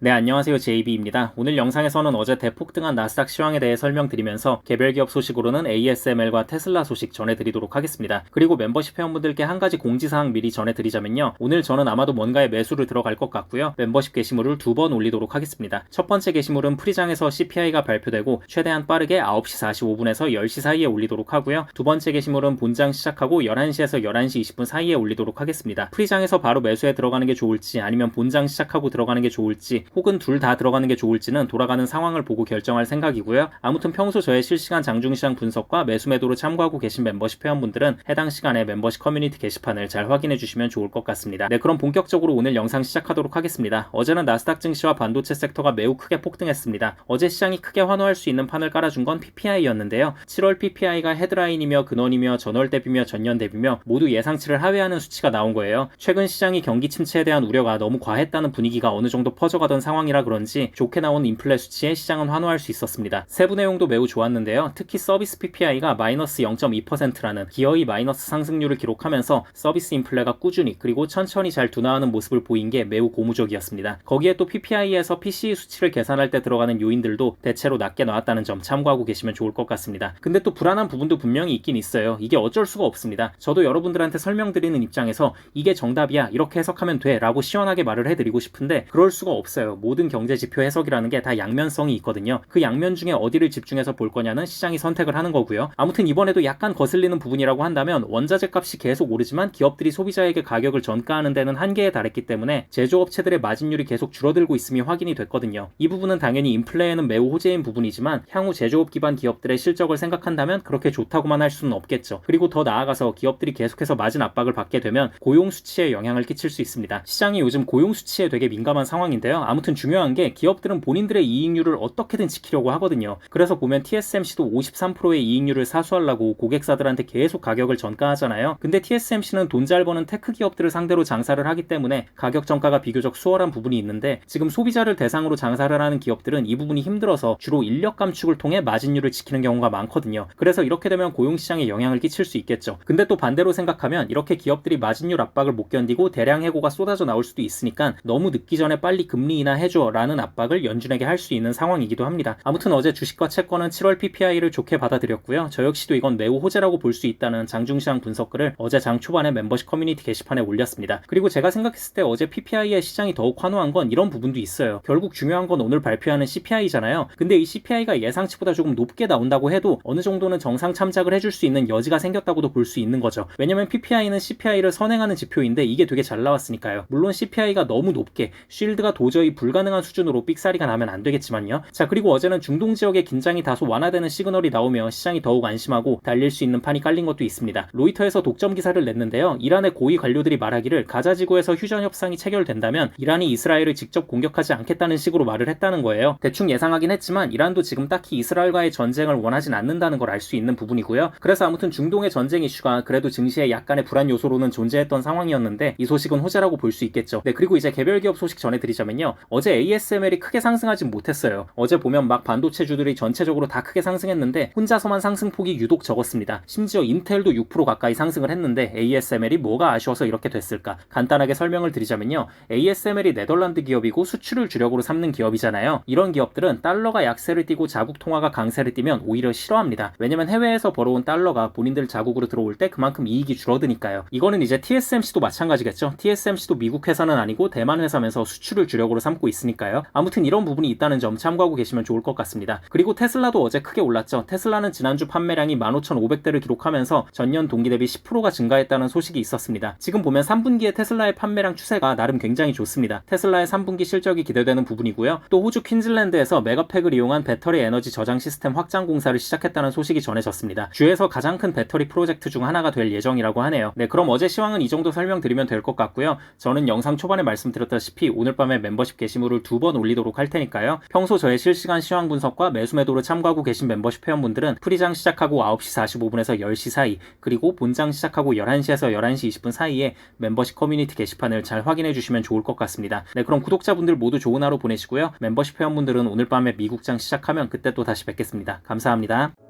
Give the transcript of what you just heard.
네, 안녕하세요. JB입니다. 오늘 영상에서는 어제 대폭등한 나스닥 시황에 대해 설명드리면서 개별 기업 소식으로는 ASML과 테슬라 소식 전해드리도록 하겠습니다. 그리고 멤버십 회원분들께 한 가지 공지사항 미리 전해드리자면요. 오늘 저는 아마도 뭔가에 매수를 들어갈 것 같고요. 멤버십 게시물을 두 번 올리도록 하겠습니다. 첫 번째 게시물은 프리장에서 CPI가 발표되고 최대한 빠르게 9시 45분에서 10시 사이에 올리도록 하고요. 두 번째 게시물은 본장 시작하고 11시에서 11시 20분 사이에 올리도록 하겠습니다. 프리장에서 바로 매수에 들어가는 게 좋을지 아니면 본장 시작하고 들어가는 게 좋을지 혹은 둘 다 들어가는 게 좋을지는 돌아가는 상황을 보고 결정할 생각이고요. 아무튼 평소 저의 실시간 장중시장 분석과 매수 매도를 참고하고 계신 멤버십 회원분들은 해당 시간에 멤버십 커뮤니티 게시판을 잘 확인해 주시면 좋을 것 같습니다. 네, 그럼 본격적으로 오늘 영상 시작하도록 하겠습니다. 어제는 나스닥 증시와 반도체 섹터가 매우 크게 폭등했습니다. 어제 시장이 크게 환호할 수 있는 판을 깔아준 건 PPI였는데요. 7월 PPI가 헤드라인이며 근원이며 전월 대비며 전년 대비며 모두 예상치를 하회하는 수치가 나온 거예요. 최근 시장이 경기 침체에 대한 우려가 너무 과했다는 분위기가 어느 정도 퍼져가던 상황이라 그런지 좋게 나온 인플레 수치에 시장은 환호할 수 있었습니다. 세부 내용도 매우 좋았는데요. 특히 서비스 PPI가 마이너스 0.2%라는 기어이 마이너스 상승률을 기록하면서 서비스 인플레가 꾸준히 그리고 천천히 잘 둔화하는 모습을 보인 게 매우 고무적이었습니다. 거기에 또 PPI에서 PCE 수치를 계산할 때 들어가는 요인들도 대체로 낮게 나왔다는 점 참고하고 계시면 좋을 것 같습니다. 근데 또 불안한 부분도 분명히 있긴 있어요. 이게 어쩔 수가 없습니다. 저도 여러분들한테 설명드리는 입장에서 이게 정답이야 이렇게 해석하면 돼 라고 시원하게 말을 해드리고 싶은데 그럴 수가 없어요. 모든 경제 지표 해석이라는 게 다 양면성이 있거든요. 그 양면 중에 어디를 집중해서 볼 거냐는 시장이 선택을 하는 거고요. 아무튼 이번에도 약간 거슬리는 부분이라고 한다면 원자재 값이 계속 오르지만 기업들이 소비자에게 가격을 전가하는 데는 한계에 달했기 때문에 제조업체들의 마진율이 계속 줄어들고 있음이 확인이 됐거든요. 이 부분은 당연히 인플레에는 매우 호재인 부분이지만 향후 제조업 기반 기업들의 실적을 생각한다면 그렇게 좋다고만 할 수는 없겠죠. 그리고 더 나아가서 기업들이 계속해서 마진 압박을 받게 되면 고용 수치에 영향을 끼칠 수 있습니다. 시장이 요즘 고용 수치에 되게 민감한 상황인데요. 아무튼 중요한 게 기업들은 본인들의 이익률을 어떻게든 지키려고 하거든요. 그래서 보면 TSMC도 53%의 이익률을 사수하려고 고객사들한테 계속 가격을 전가하잖아요. 근데 TSMC는 돈 잘 버는 테크 기업들을 상대로 장사를 하기 때문에 가격 전가가 비교적 수월한 부분이 있는데 지금 소비자를 대상으로 장사를 하는 기업들은 이 부분이 힘들어서 주로 인력 감축을 통해 마진율을 지키는 경우가 많거든요. 그래서 이렇게 되면 고용 시장에 영향을 끼칠 수 있겠죠. 근데 또 반대로 생각하면 이렇게 기업들이 마진율 압박을 못 견디고 대량 해고가 쏟아져 나올 수도 있으니까 너무 늦기 전에 빨리 금리 인하 해줘라는 압박을 연준에게 할 수 있는 상황이기도 합니다. 아무튼 어제 주식과 채권은 7월 PPI를 좋게 받아들였고요. 저 역시도 이건 매우 호재라고 볼 수 있다는 장중시장 분석글을 어제 장 초반에 멤버십 커뮤니티 게시판에 올렸습니다. 그리고 제가 생각했을 때 어제 PPI의 시장이 더욱 환호한 건 이런 부분도 있어요. 결국 중요한 건 오늘 발표하는 CPI잖아요. 근데 이 CPI가 예상치보다 조금 높게 나온다고 해도 어느 정도는 정상 참작을 해줄 수 있는 여지가 생겼다고도 볼 수 있는 거죠. 왜냐면 PPI는 CPI를 선행하는 지표인데 이게 되게 잘 나왔으니까요. 물론 CPI가 너무 높게 쉴드가 도저히 불가능한 수준으로 삑사리가 나면 안 되겠지만요. 자 그리고 어제는 중동 지역의 긴장이 다소 완화되는 시그널이 나오며 시장이 더욱 안심하고 달릴 수 있는 판이 깔린 것도 있습니다. 로이터에서 독점 기사를 냈는데요. 이란의 고위 관료들이 말하기를 가자 지구에서 휴전 협상이 체결된다면 이란이 이스라엘을 직접 공격하지 않겠다는 식으로 말을 했다는 거예요. 대충 예상하긴 했지만 이란도 지금 딱히 이스라엘과의 전쟁을 원하진 않는다는 걸 알 수 있는 부분이고요. 그래서 아무튼 중동의 전쟁 이슈가 그래도 증시에 약간의 불안 요소로는 존재했던 상황이었는데 이 소식은 호재라고 볼 수 있겠죠. 네 그리고 이제 개별 기업 소식 전해드리자면요. 어제 ASML이 크게 상승하진 못했어요. 어제 보면 막 반도체주들이 전체적으로 다 크게 상승했는데 혼자서만 상승폭이 유독 적었습니다. 심지어 인텔도 6% 가까이 상승을 했는데 ASML이 뭐가 아쉬워서 이렇게 됐을까? 간단하게 설명을 드리자면요. ASML이 네덜란드 기업이고 수출을 주력으로 삼는 기업이잖아요. 이런 기업들은 달러가 약세를 띠고 자국 통화가 강세를 띠면 오히려 싫어합니다. 왜냐면 해외에서 벌어온 달러가 본인들 자국으로 들어올 때 그만큼 이익이 줄어드니까요. 이거는 이제 TSMC도 마찬가지겠죠. TSMC도 미국 회사는 아니고 대만 회사면서 수출을 주력으로 삼고 있으니까요. 아무튼 이런 부분이 있다는 점 참고하고 계시면 좋을 것 같습니다. 그리고 테슬라도 어제 크게 올랐죠. 테슬라는 지난주 판매량이 15,500대를 기록하면서 전년 동기 대비 10%가 증가했다는 소식이 있었습니다. 지금 보면 3분기에 테슬라의 판매량 추세가 나름 굉장히 좋습니다. 테슬라의 3분기 실적이 기대되는 부분이고요. 또 호주 퀸즐랜드에서 메가팩을 이용한 배터리 에너지 저장 시스템 확장 공사를 시작했다는 소식이 전해졌습니다. 주에서 가장 큰 배터리 프로젝트 중 하나가 될 예정이라고 하네요. 네, 그럼 어제 시황은 이 정도 설명드리면 될 것 같고요. 저는 영상 초반에 말씀드렸다시피 오늘 밤에 멤버십 게시물을 두 번 올리도록 할 테니까요. 평소 저의 실시간 시황 분석과 매수 매도를 참고하고 계신 멤버십 회원분들은 프리장 시작하고 9시 45분에서 10시 사이 그리고 본장 시작하고 11시에서 11시 20분 사이에 멤버십 커뮤니티 게시판을 잘 확인해 주시면 좋을 것 같습니다. 네, 그럼 구독자분들 모두 좋은 하루 보내시고요. 멤버십 회원분들은 오늘 밤에 미국장 시작하면 그때 또 다시 뵙겠습니다. 감사합니다.